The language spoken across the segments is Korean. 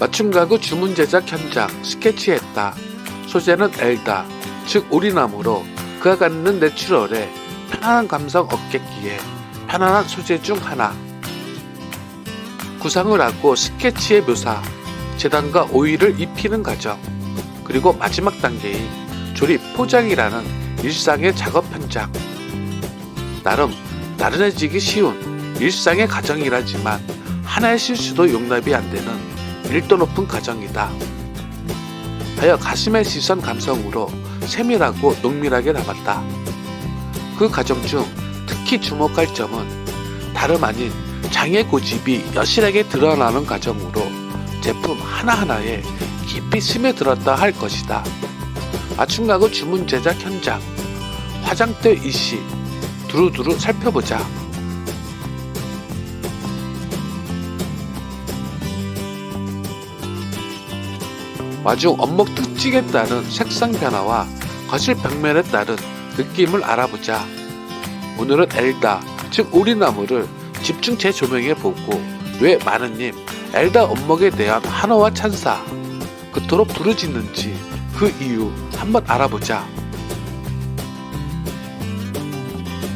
맞춤 가구 주문 제작 현장 스케치했다. 소재는 엘다, 즉 오리나무로 그가 갖는 내추럴에 편안한 감성 얻겠기에 편안한 소재 중 하나. 구상을 하고 스케치의 묘사, 재단과 오일을 입히는 과정, 그리고 마지막 단계인 조립 포장이라는 일상의 작업 현장. 나름 나른해지기 쉬운 일상의 과정이라지만 하나의 실수도 용납이 안 되는 밀도 높은 과정이다. 하여 가슴의 시선 감성으로 세밀하고 농밀하게 남았다. 그 과정 중 특히 주목할 점은 다름 아닌 장의 고집이 여실하게 드러나는 과정으로 제품 하나하나에 깊이 스며들었다 할 것이다. 맞춤 가구 주문 제작 현장, 화장대 이시, 두루두루 살펴보자. 와중 원목 특징에 따른 색상 변화와 거실 벽면에 따른 느낌을 알아보자. 오늘은 엘다, 즉 오리나무를 집중 재조명해 보고 왜 마느님 엘다 원목에 대한 한화와 찬사 그토록 부르짖는지 그 이유 한번 알아보자.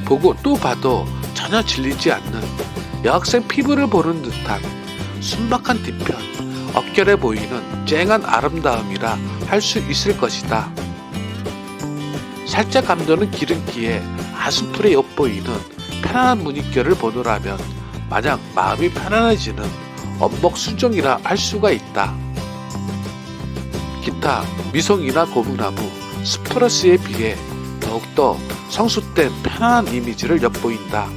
보고 또 봐도 전혀 질리지 않는 여학생 피부를 보는 듯한 순박한 뒤편, 엎결해 보이는 쨍한 아름다움이라 할 수 있을 것이다. 살짝 감도는 기름기에 아스풀에 엿보이는 편안한 무늬결을 보노라면 마냥 마음이 편안해지는 엄목 수종이라 할 수가 있다. 기타 미송이나 고무나무, 스프러스에 비해 더욱더 성숙된 편안한 이미지를 엿보인다.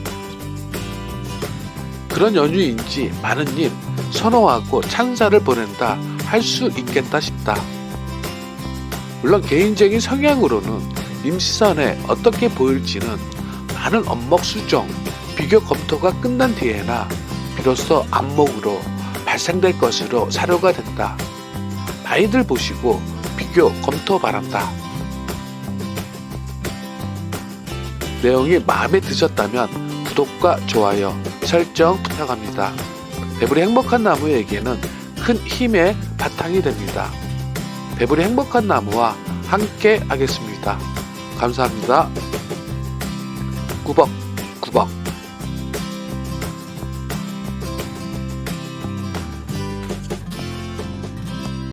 그런 연유인지 많은 님 선호하고 찬사를 보낸다 할 수 있겠다 싶다. 물론 개인적인 성향으로는 님 시선에 어떻게 보일지는 많은 엄목 수정, 비교 검토가 끝난 뒤에나 비로소 안목으로 발생될 것으로 사료가 된다. 많이들 보시고 비교 검토 바란다. 내용이 마음에 드셨다면 구독과 좋아요, 설정 부탁합니다. 배불리 행복한 나무에게는 큰 힘의 바탕이 됩니다. 배불리 행복한 나무와 함께 하겠습니다. 감사합니다. 꾸벅